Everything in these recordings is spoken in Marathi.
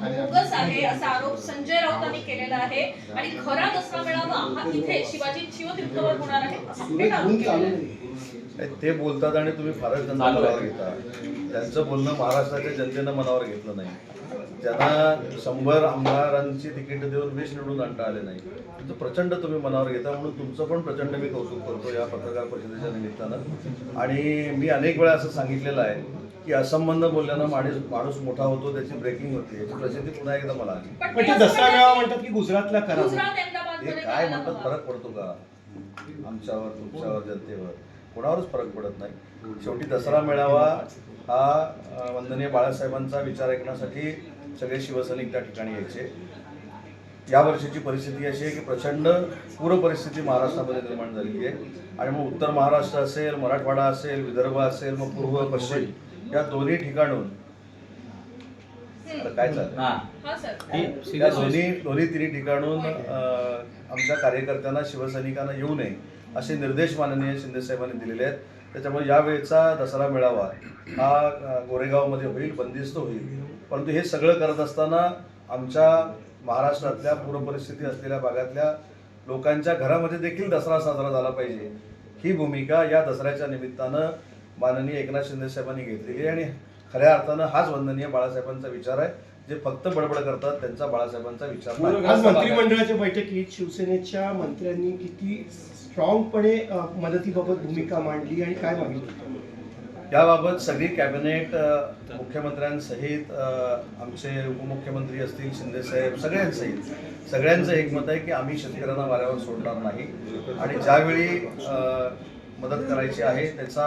बोगस आहे असा आरोप संजय राऊतांनी केलेला आहे. आणि खरा दसरा मेळावा हा इथे शिवाजी शिवतीर्थवर होणार आहे. असा थेट आरोप केलेला आहे. नाही, ते बोलतात आणि तुम्ही फारच त्यांना मनावर घेता. त्यांचं बोलणं महाराष्ट्राच्या जनतेनं मनावर घेतलं नाही. ज्यांना शंभर आमदारांची तिकीट देऊन वीस निवडून आणता आले नाही तर प्रचंड तुम्ही मनावर घेता म्हणून तुमचं पण प्रचंड मी कौतुक करतो या पत्रकार परिषदेच्या निमित्तानं. आणि मी अनेक वेळा असं सांगितलेलं आहे की असंबंध बोलल्यानं माणूस माणूस मोठा होतो त्याची ब्रेकिंग होते. याची प्रसिद्धी पुन्हा एकदा मला आली. असं दसरा म्हणतात मेळावा की म्हणतात की गुजरातला करा हे काय म्हणतात? फरक पडतो का? आमच्यावर तुमच्यावर जनतेवर. कोणावरच फरक पडत नाही. शेवटी दसरा मेळावा हा वंदनीय बाळासाहेबांचा विचार ऐकण्यासाठी सगळे शिवसैनिक त्या ठिकाणी यायचे. या वर्षीची परिस्थिती अशी आहे की प्रचंड पूर परिस्थिती महाराष्ट्रामध्ये निर्माण झालेली आहे. आणि मग उत्तर महाराष्ट्र असेल मराठवाडा असेल विदर्भ असेल मग पूर्व पश्चिम या दोन्ही ठिकाणून काय चाललं हा. सर. त्या दोन्ही दोन्ही तिन्ही ठिकाणून अ, आमच्या कार्यकर्त्यांना शिवसैनिकांना येऊ नये असे निर्देश माननीय शिंदे साहेबांनी दिलेले आहेत. त्याच्यामुळे यावेळेचा दसरा मेळावा हा गोरेगावमध्ये होईल बंदिस्त होईल. परंतु हे सगळं करत असताना आमच्या महाराष्ट्रातल्या पूरपरिस्थिती असलेल्या भागातल्या लोकांच्या घरामध्ये देखील दसरा साजरा झाला पाहिजे. ही भूमिका या दसऱ्याच्या निमित्तानं माननीय एकनाथ शिंदे साहेबांनी घेतलेली आहे आणि खऱ्या अर्थानं हाच वंदनीय बाळासाहेबांचा विचार आहे. जे फक्त बडबड करतात त्यांचा बाळासाहेबांचा विचार आज मंत्रिमंडळाच्या बैठकीत शिवसेनेच्या मंत्र्यांनी किती स्ट्रॉंगपणे मदतीबाबत भूमिका मांडली आणि काय मागितलं याबाबत सगळी कॅबिनेट मुख्यमंत्र्यांसहित आमचे उपमुख्यमंत्री असतील शिंदेसाहेब सगळ्यांसहित. सगळ्यांचं एकमत आहे की आम्ही शेतकऱ्यांना वाऱ्यावर सोडणार नाही. आणि ज्यावेळी मदत करायची आहे. त्याचा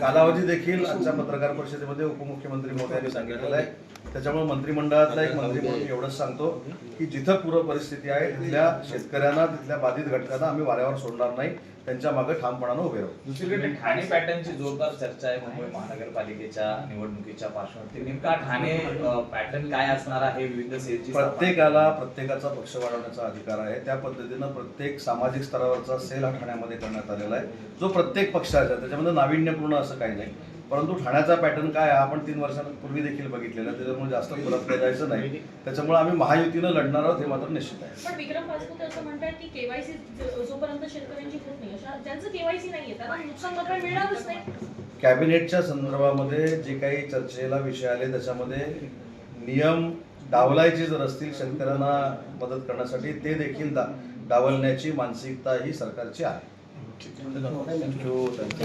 कालावधी देखील आजच्या पत्रकार परिषदेमध्ये उपमुख्यमंत्री मोदयांनी सांगितलेला आहे. त्याच्यामुळे मंत्रिमंडळातला एक मंत्री म्हणून एवढंच सांगतो की जिथं पूर्व परिस्थिती आहे तिथल्या शेतकऱ्यांना तिथल्या बाधित घटकांना आम्ही वाऱ्यावर सोडणार नाही. त्यांच्या मागे ठामपणानं उभे राहू. दुसरीकडे ठाणे पॅटर्नची जोरदार चर्चा आहे मुंबई महानगरपालिकेच्या निवडणुकीच्या पार्श्वभूमीवर नेमका ठाणे पॅटर्न काय असणार आहे? विविध सेलची प्रत्येकाला प्रत्येकाचा पक्ष वाढवण्याचा अधिकार आहे. त्या पद्धतीनं प्रत्येक सामाजिक स्तरावरचा सेल हा ठाण्यामध्ये करण्यात आलेला आहे. जो प्रत्येक पक्षाचा त्याच्यामध्ये नाविन्यपूर्ण असं काही नाही. परंतु ठाण्याचा पॅटर्न काय आहे? आपण तीन वर्षांपूर्वी देखील बघितलेला त्याच्यामुळे जास्त पुरत काही जायचं नाही. त्याच्यामुळे आम्ही महायुतीनं लढणार आहोत हे मात्र निश्चित आहे. पण विक्रम असं म्हणतात की केवायसी जोपर्यंत शेतकऱ्यांची होत नाही अशा ज्यांचं केवायसी त्यांना नुकसान भरपाई मिळणारच नाही. कॅबिनेटच्या संदर्भामध्ये जे काही चर्चेला विषय आले त्याच्यामध्ये नियम डावलायचे जर असतील शेतकऱ्यांना मदत करण्यासाठी ते देखील डा डावलण्याची मानसिकता ही सरकारची आहे. Thank you.